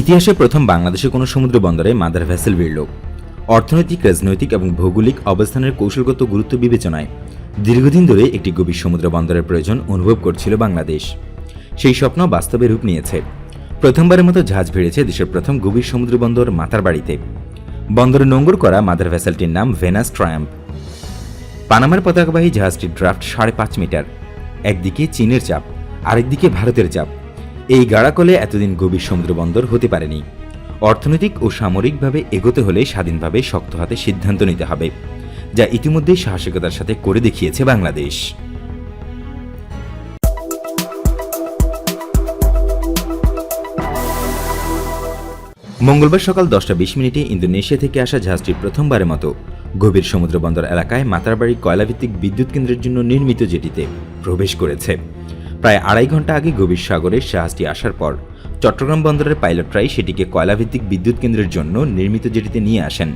ইতিহাসে প্রথম বাংলাদেশে কোনো সমুদ্র বন্দরে মাদার ভ্যাসেল ভিড়ল। অর্থনৈতিক, রাজনৈতিক এবং ভৌগোলিক অবস্থানের কৌশলগত গুরুত্ব বিবেচনায় দীর্ঘদিন ধরে একটি গভীর সমুদ্র বন্দরের প্রয়োজন অনুভব করছিল বাংলাদেশ। সেই স্বপ্ন বাস্তবে রূপ নিয়েছে। প্রথমবারের মতো জাহাজ ভিড়েছে দেশের প্রথম গভীর সমুদ্র বন্দর মাতার বাড়িতে। বন্দরে নোঙ্গর করা মাদার ভ্যাসেলটির নাম ভেনাস ট্রায়াম্প। পানামার পতাকাবাহী জাহাজটির ড্রাফট সাড়ে পাঁচ মিটার। একদিকে চীনের চাপ, আরেকদিকে ভারতের চাপ। এই গাড়াকলে এতদিন গভীর সমুদ্র বন্দর হতে পারেনি। অর্থনৈতিক ও সামরিকভাবে এগোতে হলে স্বাধীনভাবে শক্ত হাতে সিদ্ধান্ত নিতে হবে, যা ইতিমধ্যেই সাহসিকতার সাথে করে দেখিয়েছে বাংলাদেশ। মঙ্গলবার সকাল দশটা বিশ মিনিটে ইন্দোনেশিয়া থেকে আসা জাহাজটি প্রথমবারের মতো গভীর সমুদ্র বন্দর এলাকায় মাতারবাড়ি কয়লাভিত্তিক বিদ্যুৎ কেন্দ্রের জন্য নির্মিত জেটিতে প্রবেশ করেছে। প্রায় আড়াই ঘণ্টা আগে গভীর সাগরে জাহাজটি আসার পর চট্টগ্রাম বন্দরের পাইলটরাই সেটিকে কয়লাভিত্তিক বিদ্যুৎ কেন্দ্রের জন্য নির্মিত জেটিতে নিয়ে আসেন।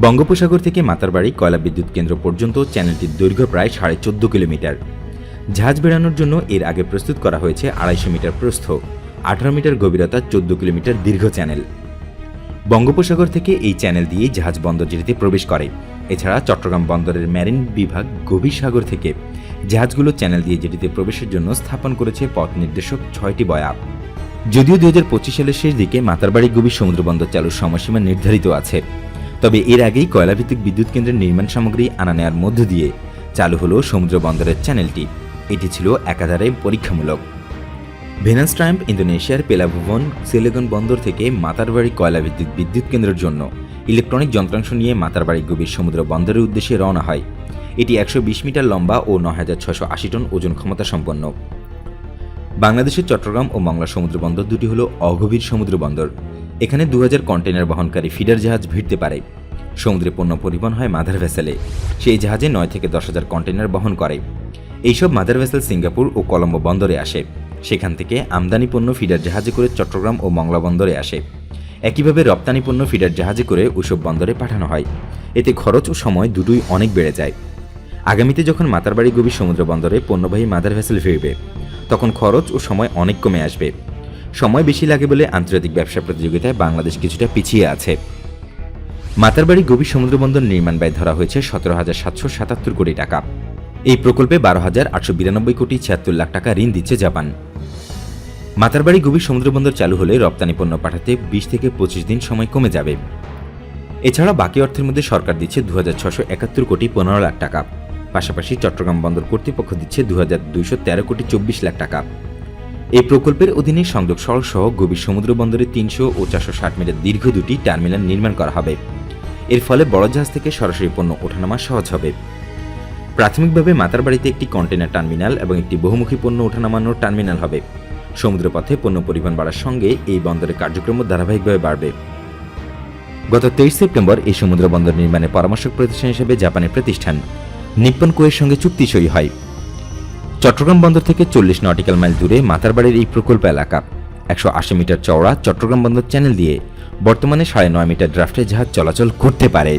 বঙ্গোপসাগর থেকে মাতারবাড়ি কয়লা বিদ্যুৎ কেন্দ্র পর্যন্ত চ্যানেলটির দৈর্ঘ্য প্রায় সাড়ে চোদ্দ কিলোমিটার। জাহাজ বেড়ানোর জন্য এর আগে প্রস্তুত করা হয়েছে আড়াইশো মিটার প্রস্থ, আঠারো মিটার গভীরতা, চোদ্দ কিলোমিটার দীর্ঘ চ্যানেল। বঙ্গোপসাগর থেকে এই চ্যানেল দিয়েই জাহাজ বন্দর জেটিতে প্রবেশ করে। এছাড়া চট্টগ্রাম বন্দরের ম্যারিন বিভাগ গভীর সাগর থেকে জাহাজগুলো চ্যানেল দিয়ে জেটিতে প্রবেশের জন্য স্থাপন করেছে পথ নির্দেশক ছয়টি বয়া যদিও দু হাজার পঁচিশ সালের শেষ দিকে মাতারবাড়ি গভীর সমুদ্র বন্দর চালুর সময়সীমা নির্ধারিত আছে, তবে এর আগেই কয়লাভিত্তিক বিদ্যুৎ কেন্দ্রের নির্মাণ সামগ্রী আনা নেওয়ার মধ্য দিয়ে চালু হলো সমুদ্র বন্দরের চ্যানেলটি। এটি ছিল একাধারে পরীক্ষামূলক। ভেনাস ট্রাম্প ইন্দোনেশিয়ার পেলাভুবন সিলেগন বন্দর থেকে মাতারবাড়ি কয়লাভিত্তিক বিদ্যুৎ বিদ্যুৎ কেন্দ্রের জন্য ইলেকট্রনিক যন্ত্রাংশ নিয়ে মাতারবাড়ি গভীর সমুদ্র বন্দরের উদ্দেশ্যে রওনা হয়। এটি একশো বিশ মিটার লম্বা ও ন হাজার ছশো আশি টন ওজন ক্ষমতা সম্পন্ন। বাংলাদেশের চট্টগ্রাম ও মংলা সমুদ্র বন্দর দুটি হল অগভীর সমুদ্র বন্দর। এখানে দু হাজার কন্টেনার বহনকারী ফিডার জাহাজ ভিড়তে পারে। সমুদ্রে পণ্য পরিবহন হয় মাদার ভেসেলে। সেই জাহাজে নয় থেকে দশ হাজার কন্টেনার বহন করে। এইসব মাদার ভেসেল সিঙ্গাপুর ও কলম্বো বন্দরে আসে। সেখান থেকে আমদানি পণ্য ফিডার জাহাজে করে চট্টগ্রাম ও মংলা বন্দরে আসে। একইভাবে রপ্তানি পণ্য ফিডার জাহাজে করে ওসব বন্দরে পাঠানো হয়। এতে খরচ ও সময় দুটোই অনেক বেড়ে যায়। আগামীতে যখন মাতারবাড়ি গভীর সমুদ্র বন্দরে পণ্যবাহী মাদার ভেসেল ফিরবে, তখন খরচ ও সময় অনেক কমে আসবে। সময় বেশি লাগে বলে আন্তর্জাতিক ব্যবসা প্রতিযোগিতায় বাংলাদেশ কিছুটা পিছিয়ে আছে। মাতারবাড়ি গভীর সমুদ্র বন্দর নির্মাণ ব্যয় ধরা হয়েছে সতেরো হাজার সাতশো সাতাত্তর কোটি টাকা। এই প্রকল্পে বারো হাজার আটশো বিরানব্বই কোটি ছিয়াত্তর লাখ টাকা ঋণ দিচ্ছে জাপান। মাতারবাড়ি গভীর সমুদ্রবন্দর চালু হলে রপ্তানি পণ্য পাঠাতে বিশ থেকে পঁচিশ দিন সময় কমে যাবে। এছাড়া বাকি অর্থের মধ্যে সরকার দিচ্ছে দু হাজার ছশো একাত্তর কোটি পনেরো লাখ টাকা। পাশাপাশি চট্টগ্রাম বন্দর কর্তৃপক্ষ দিচ্ছে দু হাজার দুইশো তেরো কোটি চব্বিশ লাখ টাকা। এই প্রকল্পের অধীনে সংযোগ সড়ক সহ গভীর সমুদ্র বন্দরে তিনশো ও চারশো ষাট মিটার দীর্ঘ দুটি টার্মিনাল নির্মাণ করা হবে। এর ফলে বড় জাহাজ থেকে সরাসরি পণ্য ওঠানামা সহজ হবে। প্রাথমিকভাবে মাতারবাড়িতে একটি কন্টেনার টার্মিনাল এবং একটি বহুমুখী পণ্য ওঠানামানোর টার্মিনাল হবে। সমুদ্রপথে পণ্য পরিবহন বাড়ার সঙ্গে এই বন্দরের কার্যক্রম ধারাবাহিকভাবে বাড়বে। গত তেইশ সেপ্টেম্বর এই সমুদ্র বন্দর নির্মাণে পরামর্শক প্রতিষ্ঠান হিসেবে জাপানের প্রতিষ্ঠান নিপ্পন কোয়ের সঙ্গে চুক্তি সই হয়। চট্টগ্রাম বন্দর থেকে চল্লিশ নটিক্যাল মাইল দূরে মাতারবাড়ির এই প্রকল্প এলাকা, একশো আশি মিটার চওড়া চট্টগ্রাম বন্দর চ্যানেল দিয়ে বর্তমানে সাড়ে নয় মিটার ড্রাফটে জাহাজ চলাচল করতে পারে।